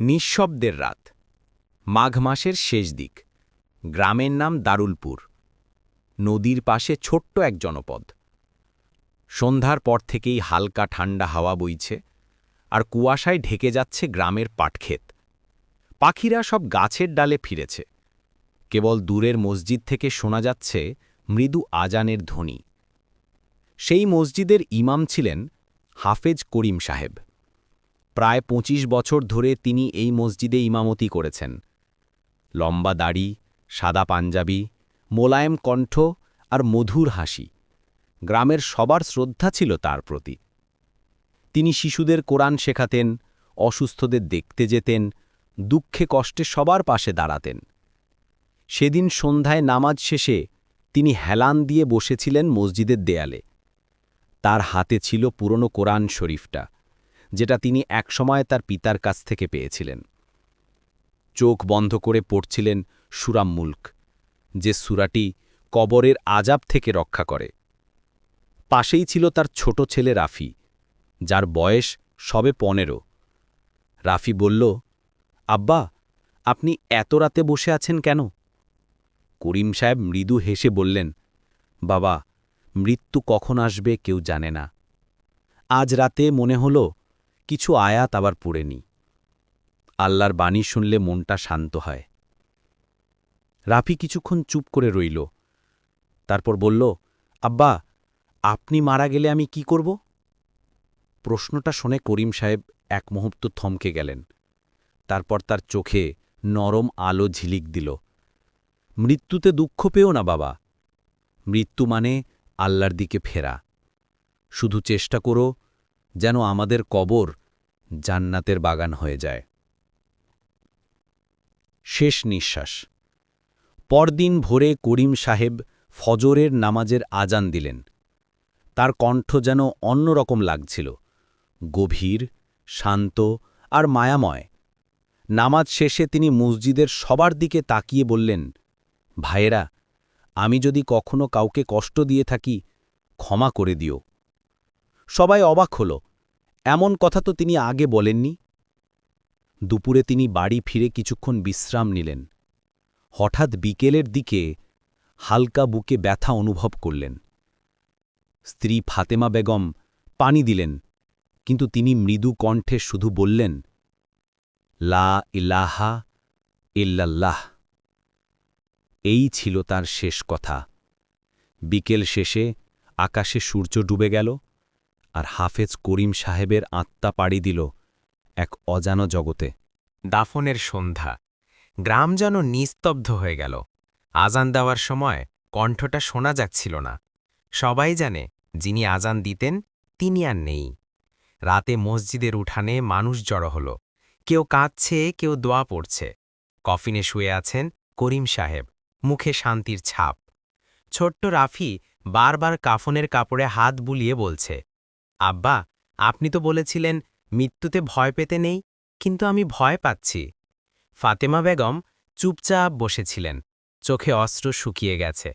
নিঃশব্দের রাত। মাঘ মাসের শেষ দিক। গ্রামের নাম দারুলপুর। নদীর পাশে ছোট্ট এক জনপদ। সন্ধ্যার পর থেকেই হালকা ঠান্ডা হাওয়া বইছে আর কুয়াশায় ঢেকে যাচ্ছে গ্রামের পাটক্ষেত। পাখিরা সব গাছের ডালে ফিরেছে। কেবল দূরের মসজিদ থেকে শোনা যাচ্ছে মৃদু আজানের ধ্বনি। সেই মসজিদের ইমাম ছিলেন হাফেজ করিম সাহেব। প্রায় ২৫ বছর ধরে তিনি এই মসজিদে ইমামতি করেছেন। লম্বা দাড়ি, সাদা পাঞ্জাবি, মোলায়েম কণ্ঠ আর মধুর হাসি। গ্রামের সবার শ্রদ্ধা ছিল তার প্রতি। তিনি শিশুদের কোরআন শেখাতেন, অসুস্থদের দেখতে যেতেন, দুঃখে কষ্টে সবার পাশে দাঁড়াতেন। সেদিন সন্ধ্যায় নামাজ শেষে তিনি হেলান দিয়ে বসেছিলেন মসজিদের দেয়ালে। তার হাতে ছিল পুরনো কোরআন শরীফটা। যেটা তিনি একসময় তার পিতার কাছ থেকে পেয়েছিলেন। চোখ বন্ধ করে পড়ছিলেন সুরাম মুল্ক যে সুরাটি কবরের আজাব থেকে রক্ষা করে। পাশেই ছিল তার ছোট ছেলে রাফি, যার বয়স সবে পনেরো। রাফি বলল, আব্বা, আপনি এত রাতে বসে আছেন কেন? করিম সাহেব মৃদু হেসে বললেন, বাবা, মৃত্যু কখন আসবে কেউ জানে না। আজ রাতে মনে হল কিছু আয়াত আবার পড়ে পড়েনি আল্লাহর বাণী শুনলে মনটা শান্ত হয়। রাফি কিছুক্ষণ চুপ করে রইল। তারপর বলল, আব্বা, আপনি মারা গেলে আমি কি করব? প্রশ্নটা শুনে করিম সাহেব এক মুহূর্ত থমকে গেলেন। তারপর তার চোখে নরম আলো ঝিলিক দিল। মৃত্যুতে দুঃখ পেও না, বাবা। মৃত্যু মানে আল্লাহর দিকে ফেরা। শুধু চেষ্টা করো যেন আমাদের কবর জান্নাতের বাগান হয়ে যায়। শেষ নিঃশ্বাস। পরদিন ভোরে করিম সাহেব ফজরের নামাজের আজান দিলেন। তার কণ্ঠ যেন অন্যরকম লাগছিল। গভীর, শান্ত আর মায়াময়। নামাজ শেষে তিনি মসজিদের সবার দিকে তাকিয়ে বললেন, ভাইয়েরা, আমি যদি কখনো কাউকে কষ্ট দিয়ে থাকি, ক্ষমা করে দিও। সবাই অবাক হল। এমন কথা তো তিনি আগে বলেননি। দুপুরে তিনি বাড়ি ফিরে কিছুক্ষণ বিশ্রাম নিলেন। হঠাৎ বিকেলের দিকে হালকা বুকে ব্যথা অনুভব করলেন। স্ত্রী ফাতেমা বেগম পানি দিলেন, কিন্তু তিনি মৃদু কণ্ঠে শুধু বললেন, লা ইলাহা ইল্লাল্লাহ। এই ছিল তার শেষ কথা। বিকেল শেষে আকাশে সূর্য ডুবে গেল। আর হাফেজ করিম সাহেবের আত্মা পাড়ি দিল এক অজানো জগতে। দাফনের সন্ধ্যা। গ্রাম যেন নিস্তব্ধ হয়ে গেল। আজান দেওয়ার সময় কণ্ঠটা শোনা যাচ্ছিল না। সবাই জানে, যিনি আজান দিতেন, তিনি আর নেই। রাতে মসজিদের উঠানে মানুষ জড়ো হল। কেউ কাঁদছে, কেউ দোয়া পড়ছে। কফিনে শুয়ে আছেন করিম সাহেব। মুখে শান্তির ছাপ। ছোট্ট রাফি বারবার কাফনের কাপড়ে হাত বুলিয়ে বলছে আব্বা, আপনি তো বলেছিলেন, মৃত্যুতে ভয় পেতে নেই, কিন্তু আমি ভয় পাচ্ছি। ফাতেমা বেগম চুপচাপ বসেছিলেন, চোখে অস্ত্র শুকিয়ে গেছে,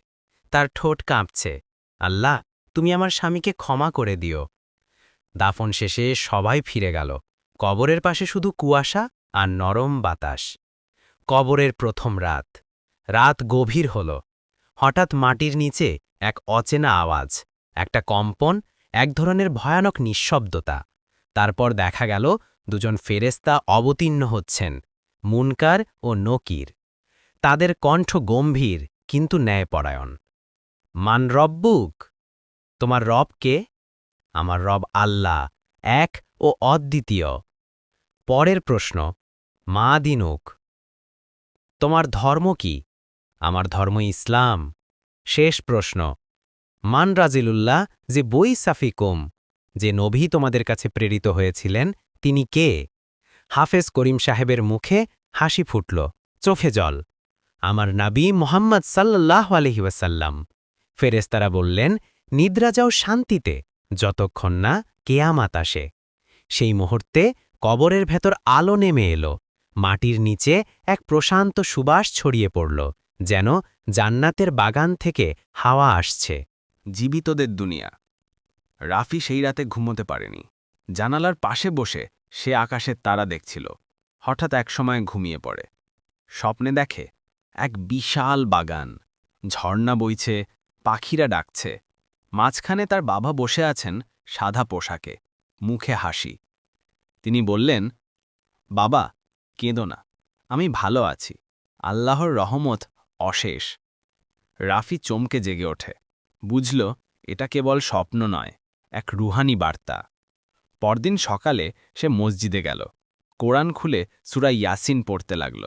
তার ঠোঁট কাঁপছে। আল্লাহ, তুমি আমার স্বামীকে ক্ষমা করে দিও। দাফন শেষে সবাই ফিরে গেল, কবরের পাশে শুধু কুয়াশা আর নরম বাতাস। কবরের প্রথম রাত রাত গভীর হল, হঠাৎ মাটির নিচে এক অচেনা আওয়াজ, একটা কম্পন এক ধরনের ভয়ানক নিঃশব্দতা। তারপর দেখা গেল দুজন ফেরেস্তা অবতীর্ণ হচ্ছেন, মুনকার ও নকির। তাদের কণ্ঠ গম্ভীর, কিন্তু ন্যায়পরায়ণ। মান রব্বুক তোমার রব কে? আমার রব আল্লাহ, এক ও অদ্বিতীয়। পরের প্রশ্ন, মা দিনুক? তোমার ধর্ম কি? আমার ধর্ম ইসলাম। শেষ প্রশ্ন মান রাজিলুল্লাহ, যে বই সাফিকুম যে নবী তোমাদের কাছে প্রেরিত হয়েছিলেন, তিনি কে? হাফেজ করিম সাহেবের মুখে হাসি ফুটল, চোখে জল। আমার নাবি মোহাম্মদ সাল্লাহ আলহিউসাল্লাম ফেরেস্তারা বললেন, নিদ্রা যাও শান্তিতে, যতক্ষণ না কেয়ামাত আসে। সেই মুহূর্তে কবরের ভেতর আলো নেমে এলো, মাটির নিচে এক প্রশান্ত সুবাস ছড়িয়ে পড়ল, যেন জান্নাতের বাগান থেকে হাওয়া আসছে। জীবিতদের দুনিয়া। রাফি সেই রাতে ঘুমোতে পারেনি। জানালার পাশে বসে সে আকাশের তারা দেখছিল। হঠাৎ একসময় ঘুমিয়ে পড়ে। স্বপ্নে দেখে এক বিশাল বাগান। ঝর্ণা বইছে, পাখিরা ডাকছে। মাঝখানে তার বাবা বসে আছেন সাদা পোশাকে, মুখে হাসি। তিনি বললেন, বাবা, কেঁদো না, আমি ভালো আছি। আল্লাহর রহমত অশেষ। রাফি চমকে জেগে ওঠে। বুঝল, এটা কেবল স্বপ্ন নয়, এক রুহানি বার্তা। পরদিন সকালে সে মসজিদে গেল। কোরআন খুলে সুরা ইয়াসিন পড়তে লাগল।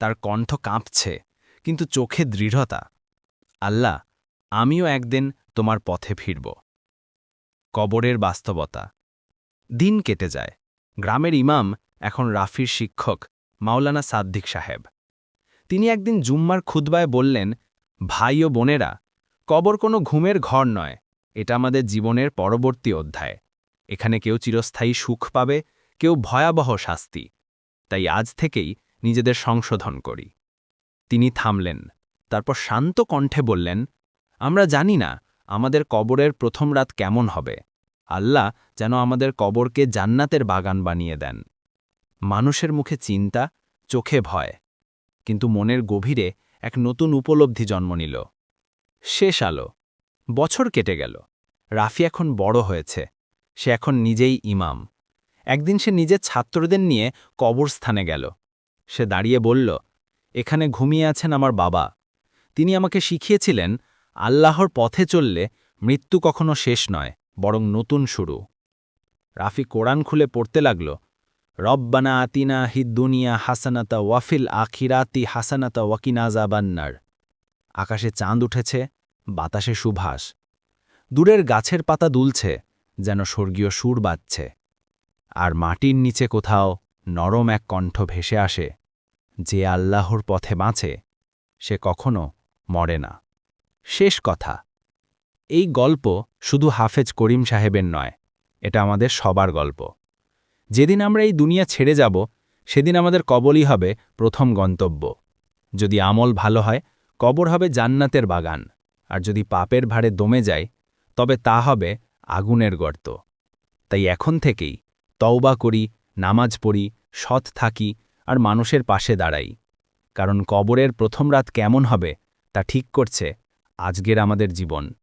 তার কণ্ঠ কাঁপছে, কিন্তু চোখে দৃঢ়তা। আল্লাহ, আমিও একদিন তোমার পথে ফিরব। কবরের বাস্তবতা। দিন কেটে যায়। গ্রামের ইমাম এখন রাফির শিক্ষক, মাওলানা সাদ্দিক সাহেব। তিনি একদিন জুম্মার খুতবায় বললেন, ভাই ও বোনেরা কবর কোনো ঘুমের ঘর নয়। এটা আমাদের জীবনের পরবর্তী অধ্যায়। এখানে কেউ চিরস্থায়ী সুখ পাবে, কেউ ভয়াবহ শাস্তি। তাই আজ থেকেই নিজেদের সংশোধন করি। তিনি থামলেন, তারপর শান্ত কণ্ঠে বললেন, আমরা জানি না আমাদের কবরের প্রথম রাত কেমন হবে। আল্লাহ যেন আমাদের কবরকে জান্নাতের বাগান বানিয়ে দেন। মানুষের মুখে চিন্তা, চোখে ভয়। কিন্তু মনের গভীরে এক নতুন উপলব্ধি জন্ম নিল। শেষ আলো। বছর কেটে গেল। রাফি এখন বড় হয়েছে। সে এখন নিজেই ইমাম। একদিন সে নিজের ছাত্রদের নিয়ে কবরস্থানে গেল। সে দাঁড়িয়ে বলল, এখানে ঘুমিয়ে আছেন আমার বাবা। তিনি আমাকে শিখিয়েছিলেন, আল্লাহর পথে চললে মৃত্যু কখনো শেষ নয়, বরং নতুন শুরু রাফি কোরআন খুলে পড়তে লাগল, রব্বানা আতিনা হিদ্দুনিয়া হাসানাতা ওয়াফিল আখিরাতি হাসানাতা ওয়াকিনাজা বান্নার আকাশে চাঁদ উঠেছে বাতাসে সুভাষ। দূরের গাছের পাতা দুলছে, যেন স্বর্গীয় সুর বাজছে। আর মাটির নিচে কোথাও নরম এক কণ্ঠ ভেসে আসে, যে আল্লাহর পথে বাঁচে, সে কখনো মরে না। শেষ কথা, এই গল্প শুধু হাফেজ করিম সাহেবের নয়, এটা আমাদের সবার গল্প। যেদিন আমরা এই দুনিয়া ছেড়ে যাব, সেদিন আমাদের কবলই হবে প্রথম গন্তব্য। যদি আমল ভালো হয়, কবর হবে জান্নাতের বাগান। আর যদি পাপের ভারে দমে যায়, তবে তা হবে আগুনের গর্ত। তাই এখন থেকেই তওবা করি, নামাজ পড়ি, সৎ থাকি আর মানুষের পাশে দাঁড়াই। কারণ কবরের প্রথম রাত কেমন হবে তা ঠিক করছে আজকের আমাদের জীবন।